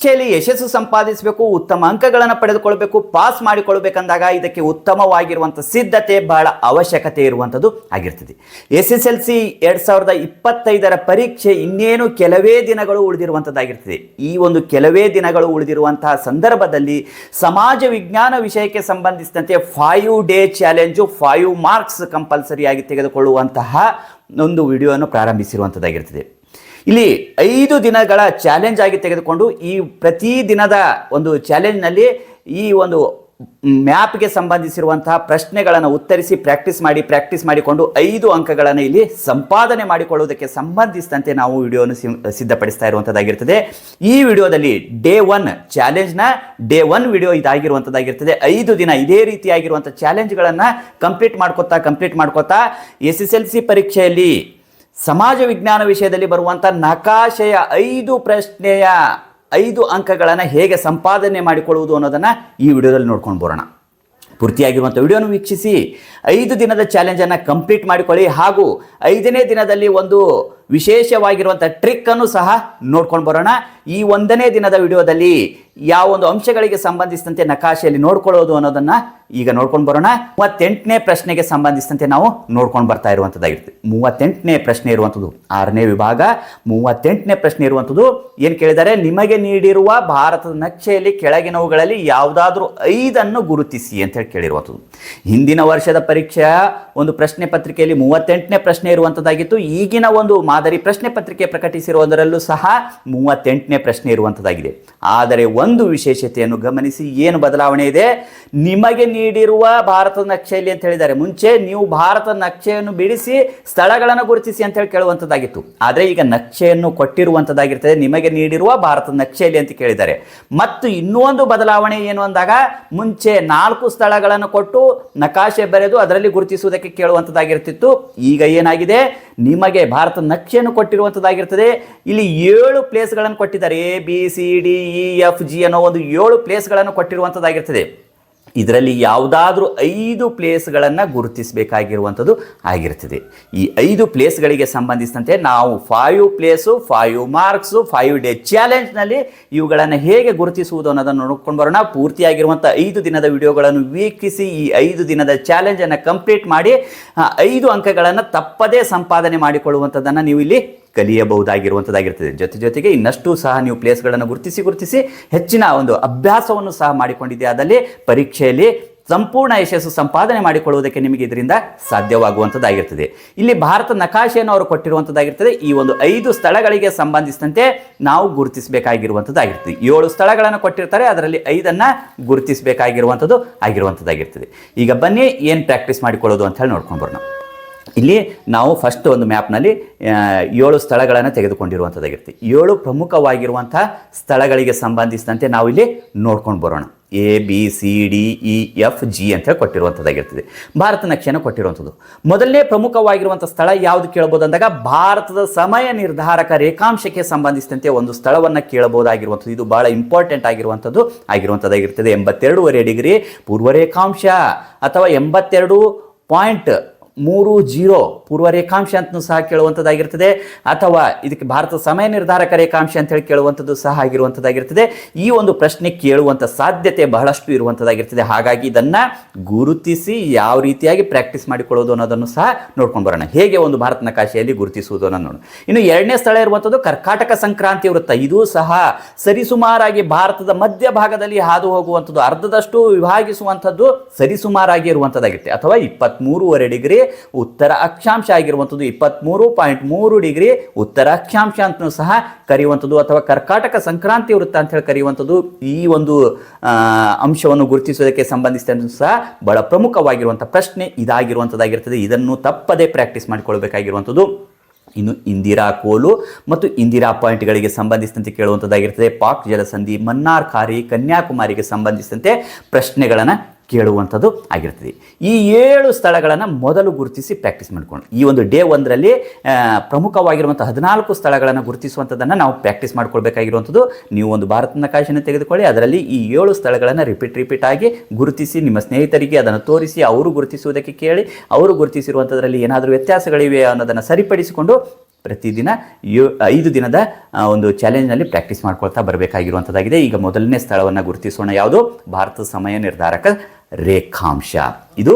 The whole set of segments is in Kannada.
ಪರೀಕ್ಷೆಯಲ್ಲಿ ಯಶಸ್ಸು ಸಂಪಾದಿಸಬೇಕು, ಉತ್ತಮ ಅಂಕಗಳನ್ನು ಪಡೆದುಕೊಳ್ಬೇಕು, ಪಾಸ್ ಮಾಡಿಕೊಳ್ಬೇಕಂದಾಗ ಇದಕ್ಕೆ ಉತ್ತಮವಾಗಿರುವಂಥ ಸಿದ್ಧತೆ ಬಹಳ ಅವಶ್ಯಕತೆ ಇರುವಂಥದ್ದು ಆಗಿರ್ತದೆ. ಎಸ್ ಎಸ್ ಎಲ್ ಸಿ ಎರಡು ಸಾವಿರದ ಇಪ್ಪತ್ತೈದರ ಪರೀಕ್ಷೆ ಇನ್ನೇನು ಕೆಲವೇ ದಿನಗಳು ಉಳಿದಿರುವಂಥದ್ದಾಗಿರ್ತದೆ ಈ ಒಂದು ಕೆಲವೇ ದಿನಗಳು ಉಳಿದಿರುವಂತಹ ಸಂದರ್ಭದಲ್ಲಿ ಸಮಾಜ ವಿಜ್ಞಾನ ವಿಷಯಕ್ಕೆ ಸಂಬಂಧಿಸಿದಂತೆ five day challenge five marks ಕಂಪಲ್ಸರಿಯಾಗಿ ತೆಗೆದುಕೊಳ್ಳುವಂತಹ ಒಂದು ವಿಡಿಯೋವನ್ನು ಪ್ರಾರಂಭಿಸಿರುವಂಥದ್ದಾಗಿರ್ತದೆ ಇಲ್ಲಿ ಐದು ದಿನಗಳ ಚಾಲೆಂಜ್ ಆಗಿ ತೆಗೆದುಕೊಂಡು ಈ ಪ್ರತಿ ದಿನದ ಒಂದು ಚಾಲೆಂಜ್ನಲ್ಲಿ ಈ ಒಂದು ಮ್ಯಾಪ್ಗೆ ಸಂಬಂಧಿಸಿರುವಂತಹ ಪ್ರಶ್ನೆಗಳನ್ನು ಉತ್ತರಿಸಿ ಪ್ರಾಕ್ಟೀಸ್ ಮಾಡಿ ಪ್ರಾಕ್ಟೀಸ್ ಮಾಡಿಕೊಂಡು ಐದು ಅಂಕಗಳನ್ನು ಇಲ್ಲಿ ಸಂಪಾದನೆ ಮಾಡಿಕೊಳ್ಳುವುದಕ್ಕೆ ಸಂಬಂಧಿಸಿದಂತೆ ನಾವು ವಿಡಿಯೋವನ್ನು ಸಿದ್ಧಪಡಿಸ್ತಾ ಇರುವಂಥದ್ದಾಗಿರ್ತದೆ ಈ ವಿಡಿಯೋದಲ್ಲಿ ಡೇ ಒನ್ ಚಾಲೆಂಜ್ನ ಡೇ ಒನ್ ವಿಡಿಯೋ ಇದಾಗಿರುವಂಥದ್ದಾಗಿರ್ತದೆ ಐದು ದಿನ ಇದೇ ರೀತಿಯಾಗಿರುವಂಥ ಚಾಲೆಂಜ್ಗಳನ್ನು ಕಂಪ್ಲೀಟ್ ಮಾಡ್ಕೋತಾ ಕಂಪ್ಲೀಟ್ ಮಾಡ್ಕೋತಾ ಎಸ್ ಎಸ್ ಎಲ್ ಸಿ ಪರೀಕ್ಷೆಯಲ್ಲಿ ಸಮಾಜ ವಿಜ್ಞಾನ ವಿಷಯದಲ್ಲಿ ಬರುವಂಥ ನಕಾಶೆಯ ಐದು ಪ್ರಶ್ನೆಯ ಐದು ಅಂಕಗಳನ್ನು ಹೇಗೆ ಸಂಪಾದನೆ ಮಾಡಿಕೊಳ್ಳುವುದು ಅನ್ನೋದನ್ನು ಈ ವಿಡಿಯೋದಲ್ಲಿ ನೋಡ್ಕೊಂಡು ಬರೋಣ. ಪೂರ್ತಿಯಾಗಿರುವಂಥ ವಿಡಿಯೋನ ವೀಕ್ಷಿಸಿ, ಐದು ದಿನದ ಚಾಲೆಂಜನ್ನು ಕಂಪ್ಲೀಟ್ ಮಾಡಿಕೊಳ್ಳಿ ಹಾಗೂ ಐದನೇ ದಿನದಲ್ಲಿ ಒಂದು ವಿಶೇಷವಾಗಿರುವಂಥ ಟ್ರಿಕ್ಕನ್ನು ಸಹ ನೋಡ್ಕೊಂಡು ಬರೋಣ. ಈ ಒಂದನೇ ದಿನದ ವಿಡಿಯೋದಲ್ಲಿ ಯಾವ ಒಂದು ಅಂಶಗಳಿಗೆ ಸಂಬಂಧಿಸಿದಂತೆ ನಕಾಶೆಯಲ್ಲಿ ನೋಡ್ಕೊಳ್ಳೋದು ಅನ್ನೋದನ್ನ ಈಗ ನೋಡ್ಕೊಂಡು ಬರೋಣ. ಮೂವತ್ತೆಂಟನೇ ಪ್ರಶ್ನೆಗೆ ಸಂಬಂಧಿಸಿದಂತೆ ನಾವು ನೋಡ್ಕೊಂಡು ಬರ್ತಾ ಇರುವಂಥದ್ದಾಗಿರುತ್ತೆ ಮೂವತ್ತೆಂಟನೇ ಪ್ರಶ್ನೆ ಇರುವಂಥದ್ದು ಆರನೇ ವಿಭಾಗ. ಮೂವತ್ತೆಂಟನೇ ಪ್ರಶ್ನೆ ಇರುವಂಥದ್ದು ಏನು ಕೇಳಿದರೆ ನಿಮಗೆ ನೀಡಿರುವ ಭಾರತದ ನಕ್ಷೆಯಲ್ಲಿ ಕೆಳಗಿನವುಗಳಲ್ಲಿ ಯಾವುದಾದ್ರೂ ಐದನ್ನು ಗುರುತಿಸಿ ಅಂತ ಹೇಳಿ ಕೇಳಿರುವಂಥದ್ದು ಹಿಂದಿನ ವರ್ಷದ ಪರೀಕ್ಷೆಯ ಒಂದು ಪ್ರಶ್ನೆ ಪತ್ರಿಕೆಯಲ್ಲಿ ಮೂವತ್ತೆಂಟನೇ ಪ್ರಶ್ನೆ ಇರುವಂಥದ್ದಾಗಿತ್ತು ಈಗಿನ ಒಂದು ಮಾದರಿ ಪ್ರಶ್ನೆ ಪತ್ರಿಕೆ ಪ್ರಕಟಿಸಿರುವುದರಲ್ಲೂ ಸಹ ಮೂವತ್ತೆಂಟನೇ ಪ್ರಶ್ನೆ ಇರುವಂಥದ್ದಾಗಿದೆ ಆದರೆ ಒಂದು ವಿಶೇಷತೆಯನ್ನು ಗಮನಿಸಿ, ಏನು ಬದಲಾವಣೆ ಇದೆ? ನಿಮಗೆ ನೀಡಿರುವ ಭಾರತದ ನಕ್ಷೆಯಲ್ಲಿ ಅಂತ ಹೇಳಿದ್ದಾರೆ. ಮುಂಚೆ ನೀವು ಭಾರತದ ನಕ್ಷೆಯನ್ನು ಬಿಡಿಸಿ, ಸ್ಥಳಗಳನ್ನು ಗುರುತಿಸಿ ಅಂತ ಹೇಳಿ ಕೇಳುವಂಥದ್ದಾಗಿತ್ತು ಆದರೆ ಈಗ ನಕ್ಷೆಯನ್ನು ಕೊಟ್ಟಿರುವಂಥದ್ದಾಗಿರ್ತದೆ ನಿಮಗೆ ನೀಡಿರುವ ಭಾರತದ ನಕ್ಷೆಯಲ್ಲಿ ಅಂತ ಕೇಳಿದ್ದಾರೆ. ಮತ್ತು ಇನ್ನೂ ಒಂದು ಬದಲಾವಣೆ ಏನು ಅಂದಾಗ, ಮುಂಚೆ ನಾಲ್ಕು ಸ್ಥಳಗಳನ್ನು ಕೊಟ್ಟು ನಕಾಶೆ ಬರೆದು ಅದರಲ್ಲಿ ಗುರುತಿಸುವುದಕ್ಕೆ ಕೇಳುವಂಥದ್ದಾಗಿರ್ತಿತ್ತು ಈಗ ಏನಾಗಿದೆ? ನಿಮಗೆ ಭಾರತ ನಕ್ಷೆಯನ್ನು ಕೊಟ್ಟಿರುವಂಥದ್ದಾಗಿರ್ತದೆ ಇಲ್ಲಿ ಏಳು ಪ್ಲೇಸ್ಗಳನ್ನು ಕೊಟ್ಟಿದ್ದಾರೆ. A B C D E F G ಅನ್ನೋ ಒಂದು ಏಳು ಪ್ಲೇಸ್ಗಳನ್ನು ಕೊಟ್ಟಿರುವಂಥದ್ದಾಗಿರ್ತದೆ ಇದರಲ್ಲಿ ಯಾವುದಾದ್ರೂ ಐದು ಪ್ಲೇಸ್ಗಳನ್ನು ಗುರುತಿಸಬೇಕಾಗಿರುವಂಥದ್ದು ಆಗಿರ್ತದೆ ಈ ಐದು ಪ್ಲೇಸ್ಗಳಿಗೆ ಸಂಬಂಧಿಸಿದಂತೆ ನಾವು five place five marks five day ಚಾಲೆಂಜ್ನಲ್ಲಿ ಇವುಗಳನ್ನು ಹೇಗೆ ಗುರುತಿಸುವುದು ಅನ್ನೋದನ್ನು ನೋಡ್ಕೊಂಡು ಬರೋಣ. ಪೂರ್ತಿಯಾಗಿರುವಂಥ ಐದು ದಿನದ ವಿಡಿಯೋಗಳನ್ನು ವೀಕ್ಷಿಸಿ, ಈ ಐದು ದಿನದ ಚಾಲೆಂಜನ್ನು ಕಂಪ್ಲೀಟ್ ಮಾಡಿ ಐದು ಅಂಕಗಳನ್ನು ತಪ್ಪದೇ ಸಂಪಾದನೆ ಮಾಡಿಕೊಳ್ಳುವಂಥದ್ದನ್ನು ನೀವು ಇಲ್ಲಿ ಕಲಿಯಬಹುದಾಗಿರುವಂಥದ್ದಾಗಿರ್ತದೆ. ಜೊತೆ ಜೊತೆಗೆ ಇನ್ನಷ್ಟು ಸಹ ನೀವು ಪ್ಲೇಸ್ಗಳನ್ನು ಗುರುತಿಸಿ ಗುರುತಿಸಿ ಹೆಚ್ಚಿನ ಒಂದು ಅಭ್ಯಾಸವನ್ನು ಸಹ ಮಾಡಿಕೊಂಡಿದೆ ಆದಲ್ಲಿ ಪರೀಕ್ಷೆಯಲ್ಲಿ ಸಂಪೂರ್ಣ ಯಶಸ್ಸು ಸಂಪಾದನೆ ಮಾಡಿಕೊಳ್ಳುವುದಕ್ಕೆ ನಿಮಗೆ ಇದರಿಂದ ಸಾಧ್ಯವಾಗುವಂಥದ್ದಾಗಿರ್ತದೆ. ಇಲ್ಲಿ ಭಾರತ ನಕಾಶೆಯನ್ನು ಅವರು ಕೊಟ್ಟಿರುವಂಥದ್ದಾಗಿರ್ತದೆ. ಈ ಒಂದು ಐದು ಸ್ಥಳಗಳಿಗೆ ಸಂಬಂಧಿಸಿದಂತೆ ನಾವು ಗುರುತಿಸಬೇಕಾಗಿರುವಂಥದ್ದಾಗಿರ್ತದೆ. ಏಳು ಸ್ಥಳಗಳನ್ನು ಕೊಟ್ಟಿರ್ತಾರೆ. ಅದರಲ್ಲಿ ಐದನ್ನು ಗುರುತಿಸಬೇಕಾಗಿರುವಂಥದ್ದು ಆಗಿರುವಂಥದ್ದಾಗಿರ್ತದೆ. ಈಗ ಬನ್ನಿ, ಏನು ಪ್ರಾಕ್ಟೀಸ್ ಮಾಡಿಕೊಳ್ಳೋದು ಅಂತ ಹೇಳಿ ನೋಡ್ಕೊಂಡು ಬರೋಣ. ಇಲ್ಲಿ ನಾವು ಫಸ್ಟ್ ಒಂದು ಮ್ಯಾಪ್ನಲ್ಲಿ ಏಳು ಸ್ಥಳಗಳನ್ನು ತೆಗೆದುಕೊಂಡಿರುವಂಥದ್ದಾಗಿರುತ್ತೆ ಏಳು ಪ್ರಮುಖವಾಗಿರುವಂಥ ಸ್ಥಳಗಳಿಗೆ ಸಂಬಂಧಿಸಿದಂತೆ ನಾವು ಇಲ್ಲಿ ನೋಡ್ಕೊಂಡು ಬರೋಣ. A B C D E F G ಅಂತ ಹೇಳಿ ಕೊಟ್ಟಿರುವಂಥದ್ದಾಗಿರ್ತದೆ ಭಾರತ ನಕ್ಷೆಯನ್ನು ಕೊಟ್ಟಿರುವಂಥದ್ದು. ಮೊದಲನೇ ಪ್ರಮುಖವಾಗಿರುವಂಥ ಸ್ಥಳ ಯಾವುದು ಕೇಳಬಹುದು ಅಂದಾಗ, ಭಾರತದ ಸಮಯ ನಿರ್ಧಾರಕ ರೇಖಾಂಶಕ್ಕೆ ಸಂಬಂಧಿಸಿದಂತೆ ಒಂದು ಸ್ಥಳವನ್ನು ಕೇಳಬಹುದಾಗಿರುವಂಥದ್ದು ಇದು ಬಹಳ ಇಂಪಾರ್ಟೆಂಟ್ ಆಗಿರುವಂಥದ್ದು ಆಗಿರುವಂಥದ್ದಾಗಿರ್ತದೆ ಎಂಬತ್ತೆರಡೂವರೆ ಡಿಗ್ರಿ ಪೂರ್ವ ರೇಖಾಂಶ ಅಥವಾ ಎಂಬತ್ತೆರಡು ಪಾಯಿಂಟ್ ಮೂರು ಜೀರೋ ಪೂರ್ವ ರೇಖಾಂಶ ಅಂತಲೂ ಸಹ ಕೇಳುವಂಥದ್ದಾಗಿರ್ತದೆ ಅಥವಾ ಇದಕ್ಕೆ ಭಾರತ ಸಮಯ ನಿರ್ಧಾರಕ ರೇಖಾಂಶ ಅಂತ ಹೇಳಿ ಕೇಳುವಂಥದ್ದು ಸಹ ಆಗಿರುವಂಥದ್ದಾಗಿರ್ತದೆ ಈ ಒಂದು ಪ್ರಶ್ನೆ ಕೇಳುವಂಥ ಸಾಧ್ಯತೆ ಬಹಳಷ್ಟು ಇರುವಂಥದ್ದಾಗಿರ್ತದೆ ಹಾಗಾಗಿ ಇದನ್ನು ಗುರುತಿಸಿ ಯಾವ ರೀತಿಯಾಗಿ ಪ್ರಾಕ್ಟೀಸ್ ಮಾಡಿಕೊಳ್ಳೋದು ಅನ್ನೋದನ್ನು ಸಹ ನೋಡ್ಕೊಂಡು ಬರೋಣ. ಹೇಗೆ ಒಂದು ಭಾರತ ನಕಾಶೆಯಲ್ಲಿ ಗುರುತಿಸುವುದು ಅನ್ನೋದು ನೋಡೋಣ. ಇನ್ನು ಎರಡನೇ ಸ್ಥಳ ಇರುವಂಥದ್ದು ಕರ್ಕಾಟಕ ಸಂಕ್ರಾಂತಿ ವೃತ್ತ. ಇದು ಸಹ ಸರಿಸುಮಾರಾಗಿ ಭಾರತದ ಮಧ್ಯ ಭಾಗದಲ್ಲಿ ಹಾದು ಹೋಗುವಂಥದ್ದು. ಅರ್ಧದಷ್ಟು ವಿಭಾಗಿಸುವಂಥದ್ದು ಸರಿಸುಮಾರಾಗಿ ಇರುವಂಥದ್ದಾಗಿರುತ್ತೆ. ಅಥವಾ ಇಪ್ಪತ್ತ್ಮೂರುವರೆ ಡಿಗ್ರಿ ಉತ್ತರ ಅಕ್ಷಾಂಶ ಆಗಿರುವಂಥದ್ದು ಇಪ್ಪತ್ತ್ಮೂರು ಪಾಯಿಂಟ್ ಮೂರು ಡಿಗ್ರಿ ಉತ್ತರ ಅಕ್ಷಾಂಶ ಅಂತಲೂ ಸಹ ಕರೆಯುವಂಥದ್ದು ಅಥವಾ ಕರ್ಕಾಟಕ ಸಂಕ್ರಾಂತಿ ವೃತ್ತ ಅಂತ ಹೇಳಿ ಕರೆಯುವಂಥದ್ದು ಈ ಒಂದು ಅಂಶವನ್ನು ಗುರುತಿಸೋದಕ್ಕೆ ಸಂಬಂಧಿಸಿದಂತೆ ಸಹ ಬಹಳ ಪ್ರಮುಖವಾಗಿರುವಂಥ ಪ್ರಶ್ನೆ ಇದಾಗಿರುವಂಥದ್ದಾಗಿರ್ತದೆ. ಇದನ್ನು ತಪ್ಪದೇ ಪ್ರಾಕ್ಟೀಸ್ ಮಾಡಿಕೊಳ್ಬೇಕಾಗಿರುವಂಥದ್ದು. ಇನ್ನು ಇಂದಿರಾ ಕೋಲು ಮತ್ತು ಇಂದಿರಾ ಪಾಯಿಂಟ್ಗಳಿಗೆ ಸಂಬಂಧಿಸಿದಂತೆ ಕೇಳುವಂಥದ್ದಾಗಿರ್ತದೆ. ಪಾಕ್ ಜಲಸಂಧಿ ಮನ್ನಾರ್ ಖಾರಿ ಕನ್ಯಾಕುಮಾರಿಗೆ ಸಂಬಂಧಿಸಿದಂತೆ ಪ್ರಶ್ನೆಗಳನ್ನು ಕೇಳುವಂಥದ್ದು ಆಗಿರ್ತದೆ. ಈ ಏಳು ಸ್ಥಳಗಳನ್ನು ಮೊದಲು ಗುರುತಿಸಿ ಪ್ರಾಕ್ಟೀಸ್ ಮಾಡ್ಕೊಂಡು ಈ ಒಂದು ಡೇ ಒಂದರಲ್ಲಿ ಪ್ರಮುಖವಾಗಿರುವಂಥ ಹದಿನಾಲ್ಕು ಸ್ಥಳಗಳನ್ನು ಗುರುತಿಸುವಂಥದ್ದನ್ನು ನಾವು ಪ್ರಾಕ್ಟೀಸ್ ಮಾಡ್ಕೊಳ್ಬೇಕಾಗಿರುವಂಥದ್ದು. ನೀವು ಒಂದು ಭಾರತ ನಕಾಶೆಯನ್ನು ತೆಗೆದುಕೊಳ್ಳಿ, ಅದರಲ್ಲಿ ಈ ಏಳು ಸ್ಥಳಗಳನ್ನು ರಿಪೀಟ್ ರಿಪೀಟ್ ಆಗಿ ಗುರುತಿಸಿ, ನಿಮ್ಮ ಸ್ನೇಹಿತರಿಗೆ ಅದನ್ನು ತೋರಿಸಿ, ಅವರು ಗುರುತಿಸುವುದಕ್ಕೆ ಕೇಳಿ, ಅವರು ಗುರುತಿಸಿರುವಂಥದ್ರಲ್ಲಿ ಏನಾದರೂ ವ್ಯತ್ಯಾಸಗಳಿವೆ ಅನ್ನೋದನ್ನು ಸರಿಪಡಿಸಿಕೊಂಡು ಪ್ರತಿದಿನ ಯೋ, ಐದು ದಿನದ ಒಂದು ಚಾಲೆಂಜ್ನಲ್ಲಿ ಪ್ರಾಕ್ಟೀಸ್ ಮಾಡ್ಕೊಳ್ತಾ ಬರಬೇಕಾಗಿರುವಂಥದ್ದಾಗಿದೆ. ಈಗ ಮೊದಲನೇ ಸ್ಥಳವನ್ನು ಗುರುತಿಸೋಣ. ಯಾವುದು? ಭಾರತದ ಸಮಯ ನಿರ್ಧಾರಕ ರೇಖಾಂಶ. ಇದು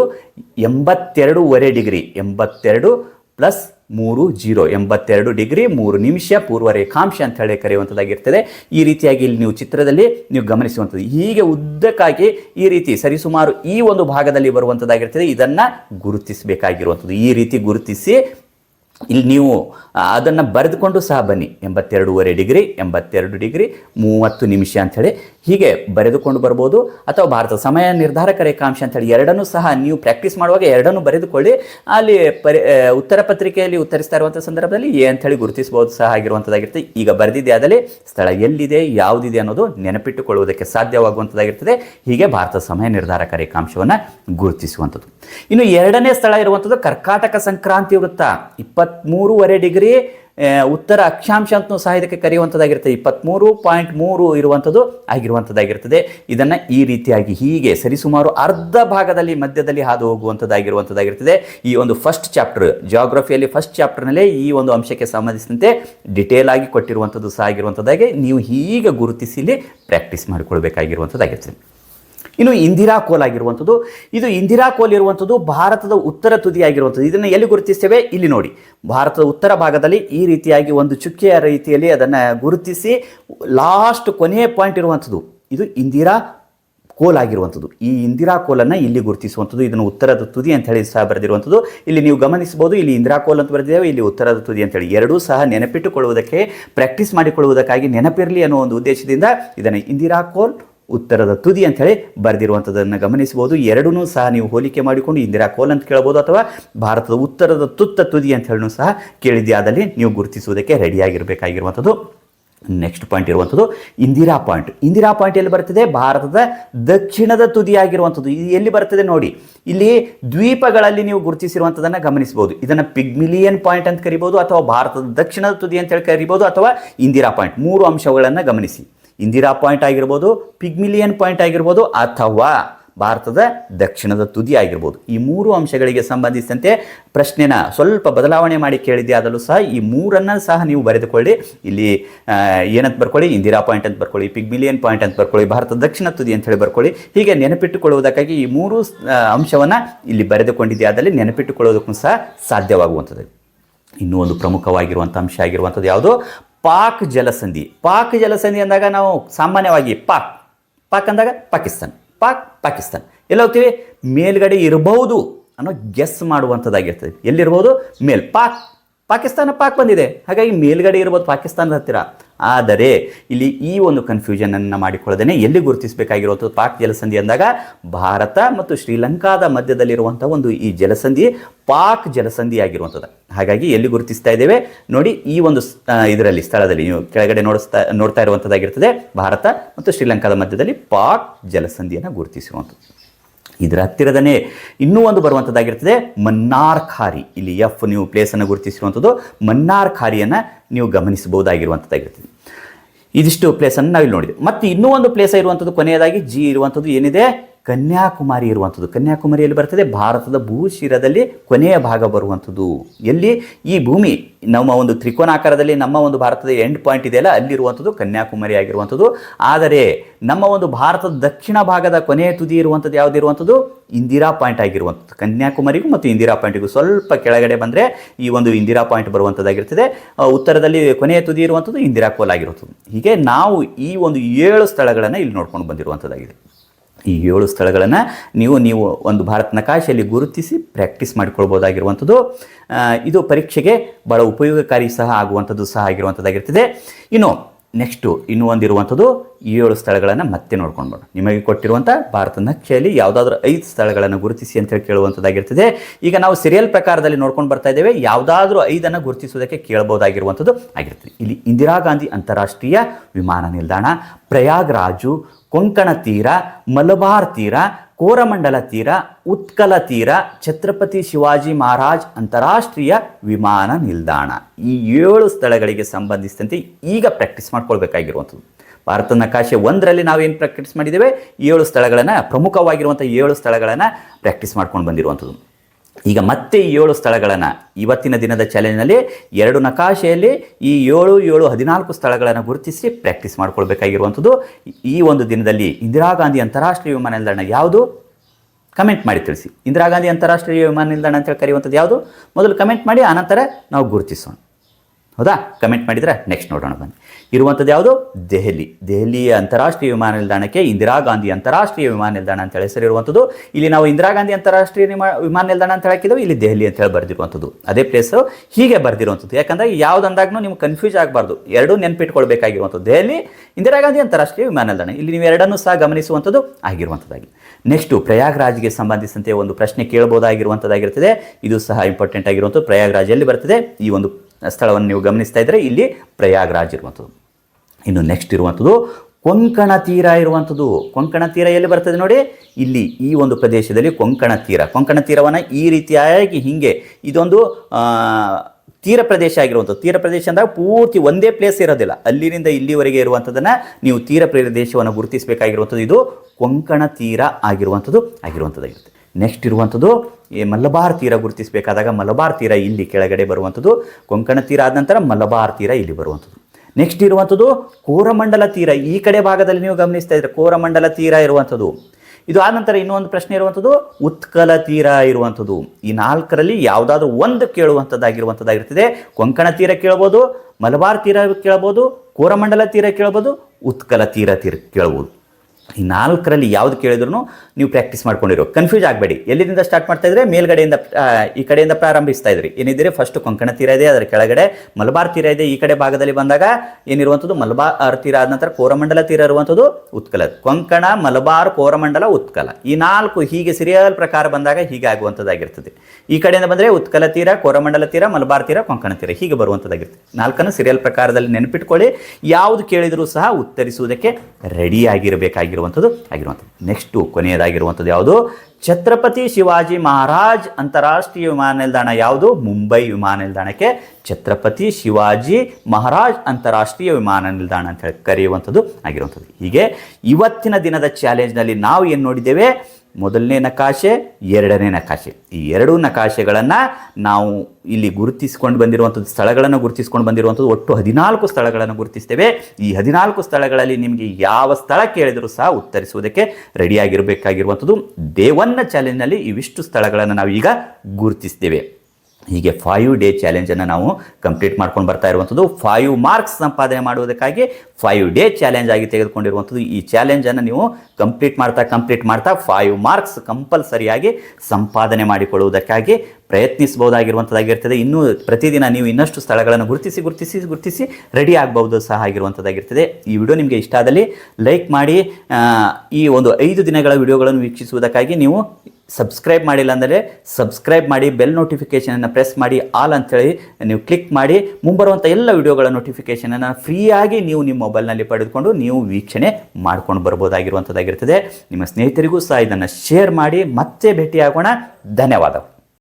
ಎಂಬತ್ತೆರಡೂವರೆ ಡಿಗ್ರಿ, ಎಂಬತ್ತೆರಡು ಪ್ಲಸ್ ಮೂರು ಜೀರೋ, ಎಂಬತ್ತೆರಡು ಡಿಗ್ರಿ ಮೂರು ನಿಮಿಷ ಪೂರ್ವ ರೇಖಾಂಶ ಅಂತ ಹೇಳಿ ಕರೆಯುವಂಥದ್ದಾಗಿರ್ತದೆ. ಈ ರೀತಿಯಾಗಿ ಇಲ್ಲಿ ನೀವು ಚಿತ್ರದಲ್ಲಿ ನೀವು ಗಮನಿಸುವಂಥದ್ದು. ಹೀಗೆ ಉದ್ದಕ್ಕಾಗಿ ಈ ರೀತಿ ಸರಿಸುಮಾರು ಈ ಒಂದು ಭಾಗದಲ್ಲಿ ಬರುವಂಥದ್ದಾಗಿರ್ತದೆ. ಇದನ್ನು ಗುರುತಿಸಬೇಕಾಗಿರುವಂಥದ್ದು. ಈ ರೀತಿ ಗುರುತಿಸಿ ಇಲ್ಲಿ ನೀವು ಅದನ್ನು ಬರೆದುಕೊಂಡು ಸಹ ಬನ್ನಿ. ಎಂಬತ್ತೆರಡೂವರೆ ಡಿಗ್ರಿ, ಎಂಬತ್ತೆರಡು ಡಿಗ್ರಿ, ಮೂವತ್ತು ನಿಮಿಷ ಅಂಥೇಳಿ ಹೀಗೆ ಬರೆದುಕೊಂಡು ಬರ್ಬೋದು. ಅಥವಾ ಭಾರತ ಸಮಯ ನಿರ್ಧಾರಕ ರೇಖಾಂಶ ಅಂತೇಳಿ ಎರಡನ್ನೂ ಸಹ ನೀವು ಪ್ರಾಕ್ಟೀಸ್ ಮಾಡುವಾಗ ಎರಡನ್ನೂ ಬರೆದುಕೊಳ್ಳಿ. ಅಲ್ಲಿ ಪರಿ ಉತ್ತರ ಪತ್ರಿಕೆಯಲ್ಲಿ ಉತ್ತರಿಸ್ತಾ ಇರುವಂಥ ಸಂದರ್ಭದಲ್ಲಿ ಎ ಅಂಥೇಳಿ ಗುರುತಿಸಬಹುದು ಸಹ ಆಗಿರುವಂಥದ್ದಾಗಿರ್ತದೆ ಈಗ ಬರೆದಿದೆ ಆದಲ್ಲಿ ಸ್ಥಳ ಎಲ್ಲಿದೆ, ಯಾವುದಿದೆ ಅನ್ನೋದು ನೆನಪಿಟ್ಟುಕೊಳ್ಳುವುದಕ್ಕೆ ಸಾಧ್ಯವಾಗುವಂಥದ್ದಾಗಿರ್ತದೆ ಹೀಗೆ ಭಾರತ ಸಮಯ ನಿರ್ಧಾರಕ ರೇಖಾಂಶವನ್ನು ಗುರುತಿಸುವಂಥದ್ದು. ಇನ್ನು ಎರಡನೇ ಸ್ಥಳ ಇರುವಂಥದ್ದು ಕರ್ಕಾಟಕ ಸಂಕ್ರಾಂತಿ ವೃತ್ತ. ಇಪ್ಪತ್ತ್ಮೂರುವರೆ ಡಿಗ್ರಿ ಉತ್ತರ ಅಕ್ಷಾಂಶ ಅಂತೂ ಸಹ ಇದಕ್ಕೆ ಕರೆಯುವಂಥದ್ದಾಗಿರ್ತದೆ ಇಪ್ಪತ್ತ್ಮೂರು ಪಾಯಿಂಟ್ ಮೂರು ಇರುವಂಥದ್ದು ಆಗಿರುವಂಥದ್ದಾಗಿರ್ತದೆ. ಇದನ್ನು ಈ ರೀತಿಯಾಗಿ ಹೀಗೆ ಸರಿಸುಮಾರು ಅರ್ಧ ಭಾಗದಲ್ಲಿ ಮಧ್ಯದಲ್ಲಿ ಹಾದು ಹೋಗುವಂಥದ್ದಾಗಿರುವಂಥದ್ದಾಗಿರ್ತದೆ. ಈ ಒಂದು ಫಸ್ಟ್ ಚಾಪ್ಟರ್ ಜಾಗ್ರಫಿಯಲ್ಲಿ ಫಸ್ಟ್ ಚಾಪ್ಟರ್ನಲ್ಲೇ ಈ ಒಂದು ಅಂಶಕ್ಕೆ ಸಂಬಂಧಿಸಿದಂತೆ ಡಿಟೇಲ್ ಆಗಿ ಕೊಟ್ಟಿರುವಂಥದ್ದು ಸಹ ಆಗಿರುವಂಥದ್ದಾಗಿ ನೀವು ಹೀಗೆ ಗುರುತಿಸಿ ಇಲ್ಲಿ ಪ್ರಾಕ್ಟೀಸ್ ಮಾಡಿಕೊಳ್ಬೇಕಾಗಿರುವಂಥದ್ದಾಗಿರ್ತದೆ. ಇನ್ನು ಇಂದಿರಾ ಕೋಲ್ ಆಗಿರುವಂಥದ್ದು. ಇದು ಇಂದಿರಾ ಕೋಲ್ ಇರುವಂಥದ್ದು ಭಾರತದ ಉತ್ತರ ತುದಿಯಾಗಿರುವಂಥದ್ದು. ಇದನ್ನು ಎಲ್ಲಿ ಗುರುತಿಸ್ತೇವೆ? ಇಲ್ಲಿ ನೋಡಿ. ಭಾರತದ ಉತ್ತರ ಭಾಗದಲ್ಲಿ ಈ ರೀತಿಯಾಗಿ ಒಂದು ಚುಕ್ಕೆಯ ರೀತಿಯಲ್ಲಿ ಅದನ್ನು ಗುರುತಿಸಿ ಲಾಸ್ಟ್ ಕೊನೆಯ ಪಾಯಿಂಟ್ ಇರುವಂಥದ್ದು. ಇದು ಇಂದಿರಾ ಕೋಲ್ ಆಗಿರುವಂಥದ್ದು. ಈ ಇಂದಿರಾ ಕೋಲನ್ನು ಇಲ್ಲಿ ಗುರುತಿಸುವಂಥದ್ದು. ಇದನ್ನು ಉತ್ತರದ ತುದಿ ಅಂತ ಹೇಳಿ ಸಹ ಬರೆದಿರುವಂಥದ್ದು. ಇಲ್ಲಿ ನೀವು ಗಮನಿಸಬಹುದು, ಇಲ್ಲಿ ಇಂದಿರಾ ಕೋಲ್ ಅಂತ ಬರೆದಿದ್ದೇವೆ. ಇಲ್ಲಿ ಉತ್ತರದ ತುದಿ ಅಂತೇಳಿ ಎರಡೂ ಸಹ ನೆನಪಿಟ್ಟುಕೊಳ್ಳುವುದಕ್ಕೆ ಪ್ರಾಕ್ಟೀಸ್ ಮಾಡಿಕೊಳ್ಳುವುದಕ್ಕಾಗಿ ನೆನಪಿರಲಿ ಅನ್ನೋ ಒಂದು ಉದ್ದೇಶದಿಂದ ಇದನ್ನು ಇಂದಿರಾ ಕೋಲ್ ಉತ್ತರದ ತುದಿ ಅಂತ ಹೇಳಿ ಬರೆದಿರುವಂಥದ್ದನ್ನು ಗಮನಿಸಬಹುದು. ಎರಡೂ ಸಹ ನೀವು ಹೋಲಿಕೆ ಮಾಡಿಕೊಂಡು ಇಂದಿರಾ ಕೋಲ್ ಅಂತ ಕೇಳಬಹುದು ಅಥವಾ ಭಾರತದ ಉತ್ತರದ ತುತ್ತ ತುದಿ ಅಂತ ಹೇಳಿ ಸಹ ಕೇಳಿದ್ಯಾದಲ್ಲಿ ನೀವು ಗುರುತಿಸುವುದಕ್ಕೆ ರೆಡಿಯಾಗಿರಬೇಕಾಗಿರುವಂಥದ್ದು. ನೆಕ್ಸ್ಟ್ ಪಾಯಿಂಟ್ ಇರುವಂಥದ್ದು ಇಂದಿರಾ ಪಾಯಿಂಟ್. ಇಂದಿರಾ ಪಾಯಿಂಟ್ ಎಲ್ಲಿ ಬರ್ತದೆ ಭಾರತದ ದಕ್ಷಿಣದ ತುದಿಯಾಗಿರುವಂಥದ್ದು. ಇದು ಎಲ್ಲಿ ಬರ್ತದೆ ನೋಡಿ. ಇಲ್ಲಿ ದ್ವೀಪಗಳಲ್ಲಿ ನೀವು ಗುರುತಿಸಿರುವಂಥದ್ದನ್ನು ಗಮನಿಸಬಹುದು. ಇದನ್ನು ಪಿಗ್ಮಿಲಿಯನ್ ಪಾಯಿಂಟ್ ಅಂತ ಕರಿಬೋದು ಅಥವಾ ಭಾರತದ ದಕ್ಷಿಣದ ತುದಿ ಅಂತ ಹೇಳಿ ಕರಿಬೋದು ಅಥವಾ ಇಂದಿರಾ ಪಾಯಿಂಟ್. ಮೂರು ಅಂಶಗಳನ್ನು ಗಮನಿಸಿ. ಇಂದಿರಾ ಪಾಯಿಂಟ್ ಆಗಿರ್ಬೋದು, ಪಿಗ್ಮಿಲಿಯನ್ ಪಾಯಿಂಟ್ ಆಗಿರ್ಬೋದು ಅಥವಾ ಭಾರತದ ದಕ್ಷಿಣದ ತುದಿ ಆಗಿರ್ಬೋದು. ಈ ಮೂರು ಅಂಶಗಳಿಗೆ ಸಂಬಂಧಿಸಿದಂತೆ ಪ್ರಶ್ನೆನ ಸ್ವಲ್ಪ ಬದಲಾವಣೆ ಮಾಡಿ ಕೇಳಿದ್ದೆ ಆದಲ್ಲೂ ಸಹ ಈ ಮೂರನ್ನು ಸಹ ನೀವು ಬರೆದುಕೊಳ್ಳಿ. ಇಲ್ಲಿ ಏನಂತ ಬರ್ಕೊಳ್ಳಿ? ಇಂದಿರಾ ಪಾಯಿಂಟ್ ಅಂತ ಬರ್ಕೊಳ್ಳಿ, ಪಿಗ್ಮಿಲಿಯನ್ ಪಾಯಿಂಟ್ ಅಂತ ಬರ್ಕೊಳ್ಳಿ, ಭಾರತದ ದಕ್ಷಿಣ ತುದಿ ಅಂತ ಹೇಳಿ ಬರ್ಕೊಳ್ಳಿ. ಹೀಗೆ ನೆನಪಿಟ್ಟುಕೊಳ್ಳುವುದಕ್ಕಾಗಿ ಈ ಮೂರು ಅಂಶವನ್ನು ಇಲ್ಲಿ ಬರೆದುಕೊಂಡಿದ್ದೆ ಆದಲ್ಲಿ ನೆನಪಿಟ್ಟುಕೊಳ್ಳೋದಕ್ಕೂ ಸಹ ಸಾಧ್ಯವಾಗುವಂಥದ್ದು. ಇನ್ನೂ ಒಂದು ಪ್ರಮುಖವಾಗಿರುವಂಥ ಅಂಶ ಆಗಿರುವಂಥದ್ದು ಯಾವುದು? ಪಾಕ್ ಜಲಸಂಧಿ. ಪಾಕ್ ಜಲಸಂಧಿ ಅಂದಾಗ ನಾವು ಸಾಮಾನ್ಯವಾಗಿ ಪಾಕ್. ಪಾಕ್ ಅಂದಾಗ ಪಾಕಿಸ್ತಾನ್. ಪಾಕ್ ಪಾಕಿಸ್ತಾನ್. ಎಲ್ಲ ಹೋಗ್ತೀವಿ? ಮೇಲ್ಗಡೆ ಇರಬಹುದು ಅನ್ನೋ ಗೆಸ್ ಮಾಡುವಂಥದ್ದಾಗಿರ್ತದೆ. ಎಲ್ಲಿರ್ಬೋದು? ಮೇಲ್. ಪಾಕ್. ಪಾಕಿಸ್ತಾನ ಪಾಕ್ ಬಂದಿದೆ. ಹಾಗಾಗಿ ಮೇಲ್ಗಡೆ ಇರ್ಬೋದು ಪಾಕಿಸ್ತಾನದ ಹತ್ತಿರ. ಆದರೆ ಇಲ್ಲಿ ಈ ಒಂದು ಕನ್ಫ್ಯೂಷನನ್ನು ಮಾಡಿಕೊಳ್ಳದೇನೆ ಎಲ್ಲಿ ಗುರುತಿಸಬೇಕಾಗಿರುವಂಥದ್ದು? ಪಾಕ್ ಜಲಸಂಧಿ ಅಂದಾಗ ಭಾರತ ಮತ್ತು ಶ್ರೀಲಂಕಾದ ಮಧ್ಯದಲ್ಲಿರುವಂಥ ಒಂದು ಈ ಜಲಸಂಧಿ ಪಾಕ್ ಜಲಸಂಧಿ ಆಗಿರುವಂಥದ್ದು. ಹಾಗಾಗಿ ಎಲ್ಲಿ ಗುರುತಿಸ್ತಾ ಇದ್ದೇವೆ? ನೋಡಿ ಈ ಒಂದು ಇದರಲ್ಲಿ, ಸ್ಥಳದಲ್ಲಿ ನೀವು ಕೆಳಗಡೆ ನೋಡಿಸ್ತಾ, ನೋಡ್ತಾ ಇರುವಂಥದ್ದಾಗಿರ್ತದೆ. ಭಾರತ ಮತ್ತು ಶ್ರೀಲಂಕಾದ ಮಧ್ಯದಲ್ಲಿ ಪಾಕ್ ಜಲಸಂಧಿಯನ್ನು ಗುರುತಿಸಿರುವಂಥದ್ದು. ಇದರ ಹತ್ತಿರದನೇ ಇನ್ನೂ ಒಂದು ಬರುವಂಥದ್ದಾಗಿರ್ತದೆ ಮನ್ನಾರ್ ಖಾರಿ ಇಲ್ಲಿ ಎಫ್ ನೀವು ಪ್ಲೇಸನ್ನು ಗುರುತಿಸಿರುವಂಥದ್ದು. ಮನ್ನಾರ್ ಖಾರಿಯನ್ನು ನೀವು ಗಮನಿಸಬಹುದಾಗಿರುವಂಥದ್ದಾಗಿರ್ತದೆ ಇದಿಷ್ಟು ಪ್ಲೇಸನ್ನು ನಾವಿಲ್ಲಿ ನೋಡಿದೆ ಮತ್ತು ಇನ್ನೂ ಒಂದು ಪ್ಲೇಸ್ ಇರುವಂಥದ್ದು ಕೊನೆಯದಾಗಿ ಜಿ ಇರುವಂಥದ್ದು ಏನಿದೆ? ಕನ್ಯಾಕುಮಾರಿ ಇರುವಂಥದ್ದು. ಕನ್ಯಾಕುಮಾರಿಯಲ್ಲಿ ಬರ್ತದೆ, ಭಾರತದ ಭೂಶಿರದಲ್ಲಿ ಕೊನೆಯ ಭಾಗ ಬರುವಂಥದ್ದು. ಎಲ್ಲಿ? ಈ ಭೂಮಿ ನಮ್ಮ ಒಂದು ತ್ರಿಕೋನಾಕಾರದಲ್ಲಿ, ನಮ್ಮ ಒಂದು ಭಾರತದ ಎಂಡ್ ಪಾಯಿಂಟ್ ಇದೆಯಲ್ಲ ಅಲ್ಲಿರುವಂಥದ್ದು ಕನ್ಯಾಕುಮಾರಿ ಆಗಿರುವಂಥದ್ದು. ಆದರೆ ನಮ್ಮ ಒಂದು ಭಾರತದ ದಕ್ಷಿಣ ಭಾಗದ ಕೊನೆಯ ತುದಿ ಇರುವಂಥದ್ದು ಯಾವುದಿರುವಂಥದ್ದು ಇಂದಿರಾ ಪಾಯಿಂಟ್ ಆಗಿರುವಂಥದ್ದು. ಕನ್ಯಾಕುಮಾರಿಗೂ ಮತ್ತು ಇಂದಿರಾ ಪಾಯಿಂಟಿಗೂ ಸ್ವಲ್ಪ ಕೆಳಗಡೆ ಬಂದರೆ ಈ ಒಂದು ಇಂದಿರಾ ಪಾಯಿಂಟ್ ಬರುವಂಥದ್ದಾಗಿರ್ತದೆ. ಉತ್ತರದಲ್ಲಿ ಕೊನೆಯ ತುದಿ ಇರುವಂಥದ್ದು, ಇಂದಿರಾ ಕೋಲ್ ಆಗಿರುವಂಥದ್ದು ಹೀಗೆ ನಾವು ಈ ಒಂದು ಏಳು ಸ್ಥಳಗಳನ್ನು ಇಲ್ಲಿ ನೋಡ್ಕೊಂಡು ಬಂದಿರುವಂಥದ್ದಾಗಿದೆ. ಈ ಏಳು ಸ್ಥಳಗಳನ್ನು ನೀವು ನೀವು ಒಂದು ಭಾರತ ನಕಾಶೆಯಲ್ಲಿ ಗುರುತಿಸಿ ಪ್ರಾಕ್ಟೀಸ್ ಮಾಡಿಕೊಳ್ಬೋದಾಗಿರುವಂಥದ್ದು. ಇದು ಪರೀಕ್ಷೆಗೆ ಭಾಳ ಉಪಯೋಗಕಾರಿ ಸಹ ಆಗುವಂಥದ್ದು ಸಹ ಆಗಿರುವಂಥದ್ದಾಗಿರ್ತದೆ ಇನ್ನು ನೆಕ್ಸ್ಟು ಇನ್ನೂ ಒಂದಿರುವಂಥದ್ದು ಏಳು ಸ್ಥಳಗಳನ್ನು ಮತ್ತೆ ನೋಡ್ಕೊಂಡು ಬರೋಣ. ನಿಮಗೆ ಕೊಟ್ಟಿರುವಂಥ ಭಾರತ ನಕ್ಷೆಯಲ್ಲಿ ಯಾವುದಾದ್ರೂ ಐದು ಸ್ಥಳಗಳನ್ನು ಗುರುತಿಸಿ ಅಂತ ಹೇಳಿ ಕೇಳುವಂಥದ್ದಾಗಿರ್ತದೆ. ಈಗ ನಾವು ಸಿರಿಯಲ್ ಪ್ರಕಾರದಲ್ಲಿ ನೋಡ್ಕೊಂಡು ಬರ್ತಾ ಇದ್ದೇವೆ. ಯಾವುದಾದ್ರೂ ಐದನ್ನು ಗುರುತಿಸುವುದಕ್ಕೆ ಕೇಳಬಹುದಾಗಿರುವಂಥದ್ದು ಆಗಿರ್ತದೆ. ಇಲ್ಲಿ ಇಂದಿರಾ ಗಾಂಧಿ ಅಂತಾರಾಷ್ಟ್ರೀಯ ವಿಮಾನ ನಿಲ್ದಾಣ ಪ್ರಯಾಗ್ರಾಜು ಕೊಂಕಣ ತೀರ, ಮಲಬಾರ್ ತೀರ ಕೋರಮಂಡಲ ತೀರ, ಉತ್ಕಲ ತೀರ ಛತ್ರಪತಿ ಶಿವಾಜಿ ಮಹಾರಾಜ್ ಅಂತಾರಾಷ್ಟ್ರೀಯ ವಿಮಾನ ನಿಲ್ದಾಣ. ಈ ಏಳು ಸ್ಥಳಗಳಿಗೆ ಸಂಬಂಧಿಸಿದಂತೆ ಈಗ ಪ್ರಾಕ್ಟೀಸ್ ಮಾಡ್ಕೊಳ್ಬೇಕಾಗಿರುವಂಥದ್ದು. ಭಾರತ ನಕಾಶೆ ಒಂದರಲ್ಲಿ ನಾವೇನು ಪ್ರಾಕ್ಟೀಸ್ ಮಾಡಿದ್ದೇವೆ? ಏಳು ಸ್ಥಳಗಳನ್ನು ಪ್ರಮುಖವಾಗಿರುವಂಥ ಏಳು ಸ್ಥಳಗಳನ್ನು ಪ್ರಾಕ್ಟೀಸ್ ಮಾಡ್ಕೊಂಡು ಬಂದಿರುವಂಥದ್ದು. ಈಗ ಮತ್ತೆ ಏಳು ಸ್ಥಳಗಳನ್ನು ಇವತ್ತಿನ ದಿನದ ಚಾಲೆಂಜ್ನಲ್ಲಿ ಎರಡು ನಕಾಶೆಯಲ್ಲಿ ಈ ಏಳು ಏಳು, ಹದಿನಾಲ್ಕು ಸ್ಥಳಗಳನ್ನು ಗುರುತಿಸಿ ಪ್ರಾಕ್ಟೀಸ್ ಮಾಡ್ಕೊಳ್ಬೇಕಾಗಿರುವಂಥದ್ದು. ಈ ಒಂದು ದಿನದಲ್ಲಿ ಇಂದಿರಾ ಗಾಂಧಿ ಅಂತಾರಾಷ್ಟ್ರೀಯ ವಿಮಾನ ನಿಲ್ದಾಣ ಯಾವುದು? ಕಮೆಂಟ್ ಮಾಡಿ ತಿಳಿಸಿ. ಇಂದಿರಾ ಗಾಂಧಿ ಅಂತಾರಾಷ್ಟ್ರೀಯ ವಿಮಾನ ನಿಲ್ದಾಣ ಅಂತ ಹೇಳಿ ಕರೆಯುವಂಥದ್ದು ಯಾವುದು? ಮೊದಲು ಕಮೆಂಟ್ ಮಾಡಿ, ಆನಂತರ ನಾವು ಗುರುತಿಸೋಣ. ಹೌದಾ? ಕಮೆಂಟ್ ಮಾಡಿದರೆ ನೆಕ್ಸ್ಟ್ ನೋಡೋಣ ಬನ್ನಿ. ಇರುವಂಥದ್ದು ಯಾವುದು? ದೆಹಲಿ. ದೆಹಲಿಯ ಅಂತಾರಾಷ್ಟ್ರೀಯ ವಿಮಾನ ನಿಲ್ದಾಣಕ್ಕೆ ಇಂದಿರಾ ಗಾಂಧಿ ಅಂತಾರಾಷ್ಟ್ರೀಯ ವಿಮಾನ ನಿಲ್ದಾಣ ಅಂತ ಹೇಳಿ ಹೆಸರಿರುವಂಥದ್ದು. ಇಲ್ಲಿ ನಾವು ಇಂದಿರಾ ಗಾಂಧಿ ಅಂತಾರಾಷ್ಟ್ರೀಯ ವಿಮಾ- ವಿಮಾನ ನಿಲ್ದಾಣ ಅಂತ ಹಾಕಿದ್ದೇವೆ ಇಲ್ಲಿ ದೆಹಲಿ ಅಂತ ಹೇಳಿ ಬರೆದಿರುವಂಥದ್ದು. ಅದೇ ಪ್ಲೇಸು ಹೀಗೆ ಬರೆದಿರುವಂಥದ್ದು. ಯಾಕಂದರೆ ಯಾವ್ದು ಅಂದಾಗೂ ನಿಮ್ಗೆ ಕನ್ಫ್ಯೂಸ್ ಆಗಬಾರ್ದು. ಎರಡೂ ನೆನ್ಪಿಟ್ಕೊಳ್ಬೇಕಾಗಿರುವಂಥದ್ದು. ದೆಹಲಿ, ಇಂದಿರಾ ಗಾಂಧಿ ಅಂತಾರಾಷ್ಟ್ರೀಯ ವಿಮಾನ ನಿಲ್ದಾಣ. ಇಲ್ಲಿ ನೀವು ಎರಡನ್ನೂ ಸಹ ಗಮನಿಸುವಂಥದ್ದು ಆಗಿರುವಂಥದ್ದಾಗಿ. ನೆಕ್ಸ್ಟು ಪ್ರಯಾಗ್ರಾಜ್ಗೆ ಸಂಬಂಧಿಸಿದಂತೆ ಒಂದು ಪ್ರಶ್ನೆ ಕೇಳಬಹುದಾಗಿರುವಂಥದ್ದಾಗಿರ್ತದೆ ಇದು ಸಹ ಇಂಪಾರ್ಟೆಂಟ್ ಆಗಿರುವಂಥದ್ದು. ಪ್ರಯಾಗ್ರಾಜ್ ಎಲ್ಲಿ ಬರ್ತದೆ? ಈ ಒಂದು ಸ್ಥಳವನ್ನು ನೀವು ಗಮನಿಸ್ತಾ ಇದ್ದರೆ ಇಲ್ಲಿ ಪ್ರಯಾಗ್ರಾಜ್ ಇರುವಂಥದ್ದು. ಇನ್ನು ನೆಕ್ಸ್ಟ್ ಇರುವಂಥದ್ದು ಕೊಂಕಣ ತೀರ ಇರುವಂಥದ್ದು ಕೊಂಕಣ ತೀರ ಎಲ್ಲಿ ಬರ್ತದೆ ನೋಡಿ? ಇಲ್ಲಿ ಈ ಒಂದು ಪ್ರದೇಶದಲ್ಲಿ ಕೊಂಕಣ ತೀರ. ಕೊಂಕಣ ತೀರವನ್ನು ಈ ರೀತಿಯಾಗಿ ಹೀಗೆ ಇದೊಂದು ತೀರ ಪ್ರದೇಶ ಆಗಿರುವಂಥದ್ದು ತೀರ ಪ್ರದೇಶ ಅಂದಾಗ ಪೂರ್ತಿ ಒಂದೇ ಪ್ಲೇಸ್ ಇರೋದಿಲ್ಲ. ಅಲ್ಲಿನಿಂದ ಇಲ್ಲಿವರೆಗೆ ಇರುವಂಥದ್ದನ್ನು ನೀವು ತೀರ ಪ್ರದೇಶವನ್ನು ಗುರುತಿಸಬೇಕಾಗಿರುವಂಥದ್ದು ಇದು ಕೊಂಕಣ ತೀರ ಆಗಿರುವಂಥದ್ದು ಆಗಿರುವಂಥದ್ದಾಗಿರುತ್ತೆ ನೆಕ್ಸ್ಟ್ ಇರುವಂಥದ್ದು ಈ ಮಲಬಾರ್ ತೀರ ಗುರುತಿಸಬೇಕಾದಾಗ ಮಲಬಾರ್ ತೀರ ಇಲ್ಲಿ ಕೆಳಗಡೆ ಬರುವಂಥದ್ದು ಕೊಂಕಣ ತೀರ ಆದ ನಂತರ ಮಲಬಾರ್ ತೀರ ಇಲ್ಲಿ ಬರುವಂಥದ್ದು ನೆಕ್ಸ್ಟ್ ಇರುವಂಥದ್ದು ಕೋರಮಂಡಲ ತೀರ. ಈ ಕಡೆ ಭಾಗದಲ್ಲಿ ನೀವು ಗಮನಿಸ್ತಾ ಇದ್ರೆ ಕೋರಮಂಡಲ ತೀರ ಇರುವಂಥದ್ದು ಇದು ಆದ ನಂತರ ಇನ್ನೊಂದು ಪ್ರಶ್ನೆ ಇರುವಂಥದ್ದು ಉತ್ಕಲ ತೀರ ಇರುವಂಥದ್ದು ಈ ನಾಲ್ಕರಲ್ಲಿ ಯಾವುದಾದ್ರೂ ಒಂದು ಕೇಳುವಂಥದ್ದಾಗಿರುವಂಥದ್ದಾಗಿರ್ತದೆ ಕೊಂಕಣ ತೀರ ಕೇಳ್ಬೋದು, ಮಲಬಾರ್ ತೀರ ಕೇಳ್ಬೋದು, ಕೋರಮಂಡಲ ತೀರ ಕೇಳ್ಬೋದು, ಉತ್ಕಲ ತೀರ ತೀರ ಕೇಳ್ಬೋದು. ಈ ನಾಲ್ಕರಲ್ಲಿ ಯಾವ್ದು ಕೇಳಿದ್ರು ನೀವು ಪ್ರಾಕ್ಟೀಸ್ ಮಾಡ್ಕೊಂಡಿರೋ. ಕನ್ಫ್ಯೂಸ್ ಆಗಬೇಡಿ. ಎಲ್ಲಿಂದ ಸ್ಟಾರ್ಟ್ ಮಾಡ್ತಾ ಇದ್ರೆ ಮೇಲ್ಗಡೆಯಿಂದ ಈ ಕಡೆಯಿಂದ ಪ್ರಾರಂಭಿಸ್ತಾ ಇದ್ರಿ. ಏನಿದ್ರೆ ಫಸ್ಟ್ ಕೊಂಕಣ ತೀರ ಇದೆ, ಅದರ ಕೆಳಗಡೆ ಮಲಬಾರ್ ತೀರ ಇದೆ. ಈ ಕಡೆ ಭಾಗದಲ್ಲಿ ಬಂದಾಗ ಏನಿರುವಂಥದ್ದು? ಮಲಬಾರ್ ತೀರ ಆದ ನಂತರ ಕೋರಮಂಡಲ ತೀರ ಇರುವಂಥದ್ದು ಉತ್ಕಲ. ಕೊಂಕಣ, ಮಲಬಾರ್, ಕೋರಮಂಡಲ, ಉತ್ಕಲ. ಈ ನಾಲ್ಕು ಹೀಗೆ ಸಿರಿಯಲ್ ಪ್ರಕಾರ ಬಂದಾಗ ಹೀಗೆ ಆಗುವಂಥದ್ದಾಗಿರ್ತದೆ. ಈ ಕಡೆಯಿಂದ ಬಂದರೆ ಉತ್ಕಲ ತೀರ, ಕೋರಮಂಡಲ ತೀರ, ಮಲಬಾರ್ ತೀರ, ಕೊಂಕಣ ತೀರ ಹೀಗೆ ಬರುವಂಥದ್ದಾಗಿರ್ತದೆ. ನಾಲ್ಕನ್ನು ಸಿರಿಯಲ್ ಪ್ರಕಾರದಲ್ಲಿ ನೆನಪಿಟ್ಕೊಳ್ಳಿ. ಯಾವುದು ಕೇಳಿದರೂ ಸಹ ಉತ್ತರಿಸುವುದಕ್ಕೆ ರೆಡಿ ಆಗಿರಬೇಕಾಗಿರುವಂಥದ್ದು ಆಗಿರುವಂಥದ್ದು. ನೆಕ್ಸ್ಟು ಕೊನೆಯದಾಗಿರುವಂಥದ್ದು ಯಾವುದು? ಛತ್ರಪತಿ ಶಿವಾಜಿ ಮಹಾರಾಜ್ ಅಂತಾರಾಷ್ಟ್ರೀಯ ವಿಮಾನ ನಿಲ್ದಾಣ ಯಾವುದು? ಮುಂಬೈ ವಿಮಾನ ನಿಲ್ದಾಣಕ್ಕೆ ಛತ್ರಪತಿ ಶಿವಾಜಿ ಮಹಾರಾಜ್ ಅಂತಾರಾಷ್ಟ್ರೀಯ ವಿಮಾನ ನಿಲ್ದಾಣ ಅಂತ ಹೇಳಿ ಕರೆಯುವಂಥದ್ದು ಆಗಿರುವಂಥದ್ದು. ಹೀಗೆ ಇವತ್ತಿನ ದಿನದ ಚಾಲೆಂಜ್ನಲ್ಲಿ ನಾವು ಏನು ನೋಡಿದ್ದೇವೆ? ಮೊದಲನೇ ನಕಾಶೆ, ಎರಡನೇ ನಕಾಶೆ. ಈ ಎರಡೂ ನಕಾಶೆಗಳನ್ನು ನಾವು ಇಲ್ಲಿ ಗುರುತಿಸ್ಕೊಂಡು ಬಂದಿರುವಂಥದ್ದು, ಸ್ಥಳಗಳನ್ನು ಗುರುತಿಸ್ಕೊಂಡು ಬಂದಿರುವಂಥದ್ದು ಒಟ್ಟು ಹದಿನಾಲ್ಕು ಸ್ಥಳಗಳನ್ನು ಗುರುತಿಸ್ತೇವೆ. ಈ ಹದಿನಾಲ್ಕು ಸ್ಥಳಗಳಲ್ಲಿ ನಿಮಗೆ ಯಾವ ಸ್ಥಳ ಕೇಳಿದರೂ ಸಹ ಉತ್ತರಿಸುವುದಕ್ಕೆ ರೆಡಿಯಾಗಿರಬೇಕಾಗಿರುವಂಥದ್ದು. ದೇವನ್ನ ಚಾಲೆಂಜ್ನಲ್ಲಿ ಇವಿಷ್ಟು ಸ್ಥಳಗಳನ್ನು ನಾವು ಈಗ ಗುರುತಿಸ್ತೇವೆ. ಹೀಗೆ ಫೈವ್ ಡೇ ಚಾಲೆಂಜನ್ನು ನಾವು ಕಂಪ್ಲೀಟ್ ಮಾಡ್ಕೊಂಡು ಬರ್ತಾ ಇರುವಂಥದ್ದು. ಫೈವ್ ಮಾರ್ಕ್ಸ್ ಸಂಪಾದನೆ ಮಾಡುವುದಕ್ಕಾಗಿ ಫೈವ್ ಡೇ ಚಾಲೆಂಜ್ ಆಗಿ ತೆಗೆದುಕೊಂಡಿರುವಂಥದ್ದು. ಈ ಚಾಲೆಂಜನ್ನು ನೀವು ಕಂಪ್ಲೀಟ್ ಮಾಡ್ತಾ ಕಂಪ್ಲೀಟ್ ಮಾಡ್ತಾ ಫೈವ್ ಮಾರ್ಕ್ಸ್ ಕಂಪಲ್ಸರಿಯಾಗಿ ಸಂಪಾದನೆ ಮಾಡಿಕೊಳ್ಳುವುದಕ್ಕಾಗಿ ಪ್ರಯತ್ನಿಸಬಹುದಾಗಿರುವಂಥದ್ದಾಗಿರ್ತದೆ. ಇನ್ನೂ ಪ್ರತಿದಿನ ನೀವು ಇನ್ನಷ್ಟು ಸ್ಥಳಗಳನ್ನು ಗುರುತಿಸಿ ಗುರುತಿಸಿ ಗುರುತಿಸಿ ರೆಡಿ ಆಗಬಹುದು ಸಹ ಆಗಿರುವಂಥದ್ದಾಗಿರ್ತದೆ. ಈ ವಿಡಿಯೋ ನಿಮಗೆ ಇಷ್ಟ ಆದಲ್ಲಿ ಲೈಕ್ ಮಾಡಿ ಈ ಒಂದು ಐದು ದಿನಗಳ ವಿಡಿಯೋಗಳನ್ನು ವೀಕ್ಷಿಸುವುದಕ್ಕಾಗಿ ನೀವು ಸಬ್ಸ್ಕ್ರೈಬ್ ಮಾಡಿಲ್ಲ ಅಂದರೆ ಸಬ್ಸ್ಕ್ರೈಬ್ ಮಾಡಿ, ಬೆಲ್ ನೋಟಿಫಿಕೇಷನನ್ನು ಪ್ರೆಸ್ ಮಾಡಿ ಆಲ್ ಅಂಥೇಳಿ ನೀವು ಕ್ಲಿಕ್ ಮಾಡಿ ಮುಂಬರುವಂಥ ಎಲ್ಲ ವಿಡಿಯೋಗಳ ನೋಟಿಫಿಕೇಷನನ್ನು ಫ್ರೀಯಾಗಿ ನೀವು ನಿಮ್ಮ ಮೊಬೈಲ್ನಲ್ಲಿ ಪಡೆದುಕೊಂಡು ನೀವು ವೀಕ್ಷಣೆ ಮಾಡ್ಕೊಂಡು ಬರ್ಬೋದಾಗಿರುವಂಥದ್ದಾಗಿರ್ತದೆ ನಿಮ್ಮ ಸ್ನೇಹಿತರಿಗೂ ಸಹ ಇದನ್ನು ಶೇರ್ ಮಾಡಿ, ಮತ್ತೆ ಭೇಟಿಯಾಗೋಣ. ಧನ್ಯವಾದಗಳು.